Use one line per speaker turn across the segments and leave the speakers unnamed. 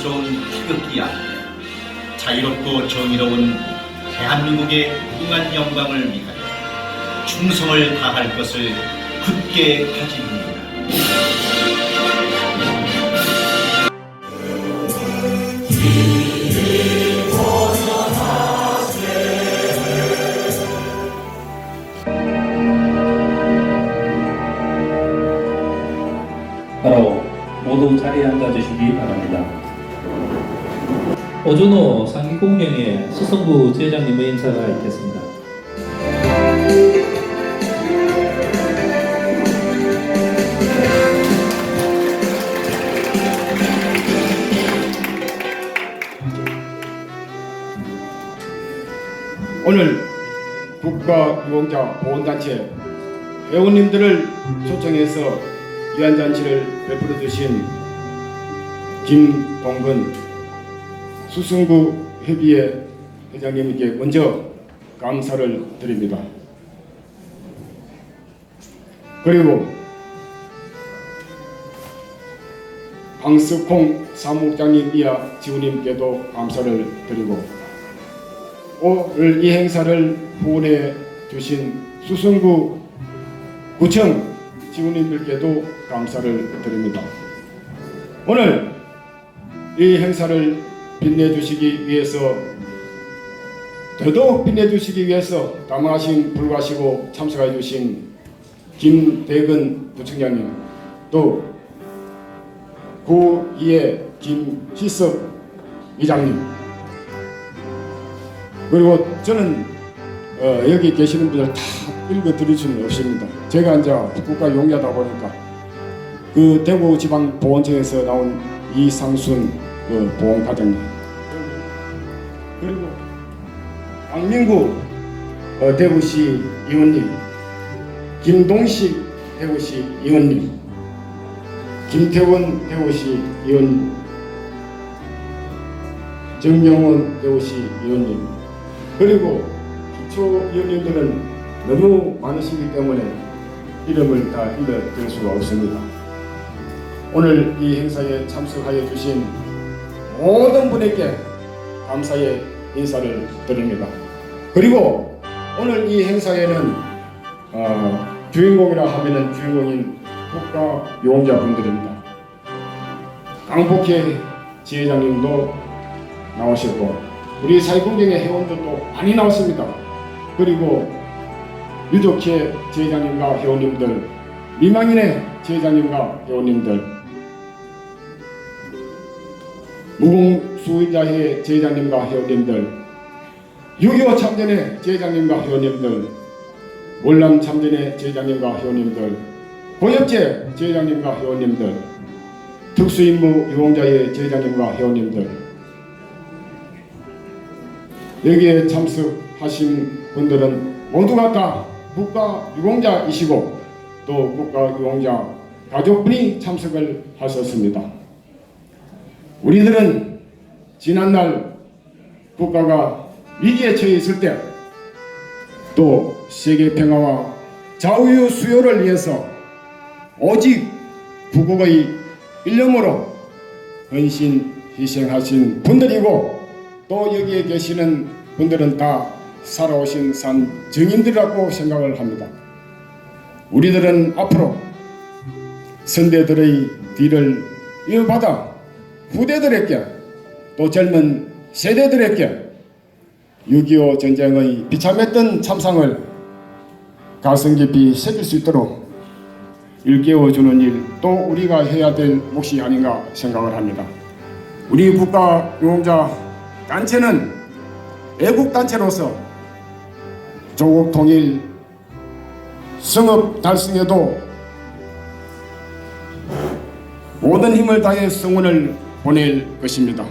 자랑스러운 태극기 아래 자유롭고 정의로운 대한민국의 무궁한 영광을 위하여 충성을 다할 것을 굳게 다짐합니다.
바로 모두 자리에 앉아주시기 바랍니다. 오준호 상기공명의 수성구 지회장님의 인사가 있겠습니다.
오늘 국가유공자 보훈단체 회원님들을 초청해서 위안잔치를 베풀어 주신 김동근 수승구 협의회 회장님께 먼저 감사를 드립니다. 그리고 방스콩 사무국장님 이하 지우님께도 감사를 드리고 오늘 이 행사를 후원해 주신 수성구 구청 지구님들께도 감사를 드립니다. 오늘 이 행사를 빛내주시기 위해서 더더욱 빛내주시기 위해서 담화하신 불가시고 참석해 주신 김대근 부총장님 또 구이의 김희섭 이장님 그리고 저는 어, 여기 계시는 분들 다 읽어 드릴 수는 없습니다. 제가 이제 국가 용자다 보니까 그 대구 지방 보건청에서 나온 이상순 그 보건과장님. 그리고 강민구 어, 대구시 의원님. 김동식 대구시 의원님. 김태원 대구시 의원님. 정명원 대구시 의원님. 그리고 기초위원님들은 너무 많으시기 때문에 이름을 다 읽어드릴 수가 없습니다. 오늘 이 행사에 참석하여 주신 모든 분에게 감사의 인사를 드립니다. 그리고 오늘 이 행사에는 어, 주인공이라 하면은 주인공인 국가 용자분들입니다. 강복희 지회장님도 나오셨고 우리 사회공경의 회원들도 많이 나왔습니다. 그리고 유족회 제장님과 회원님들, 미망인의 제장님과 회원님들, 무공수의자회 제장님과 회원님들, 6.25 참전의 제장님과 회원님들, 월남 참전의 제장님과 회원님들, 고엽제 제장님과 회원님들, 특수임무 유공자의 제장님과 회원님들, 여기에 참석하신 분들은 모두가 다 국가 유공자이시고 또 국가 유공자 가족분이 참석을 하셨습니다. 우리들은 지난날 국가가 위기에 처해 있을 때 또 세계 평화와 자유 수요를 위해서 오직 부국의 일념으로 헌신 희생하신 분들이고 또 여기에 계시는 분들은 다 살아오신 산 증인들이라고 생각을 합니다. 우리들은 앞으로 선대들의 뒤를 이어받아 후대들에게 또 젊은 세대들에게 6.25 전쟁의 비참했던 참상을 가슴 깊이 새길 수 있도록 일깨워주는 일 또 우리가 해야 될 몫이 아닌가 생각을 합니다. 우리 국가 유공자 단체는 애국 단체로서 조국 통일 성업 달성에도 모든 힘을 다해 성원을 보낼 것입니다.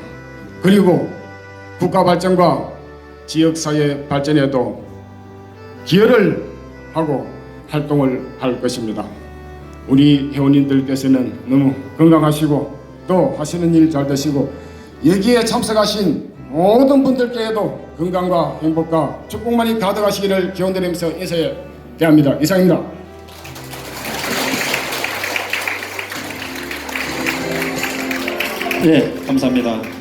그리고 국가 발전과 지역사회 발전에도 기여를 하고 활동을 할 것입니다. 우리 회원님들께서는 너무 건강하시고 또 하시는 일 잘 되시고 여기에 참석하신 모든 분들께도 건강과 행복과 축복만이 가득하시기를 기원드리면서 인사에 대합니다. 이상입니다.
네, 감사합니다.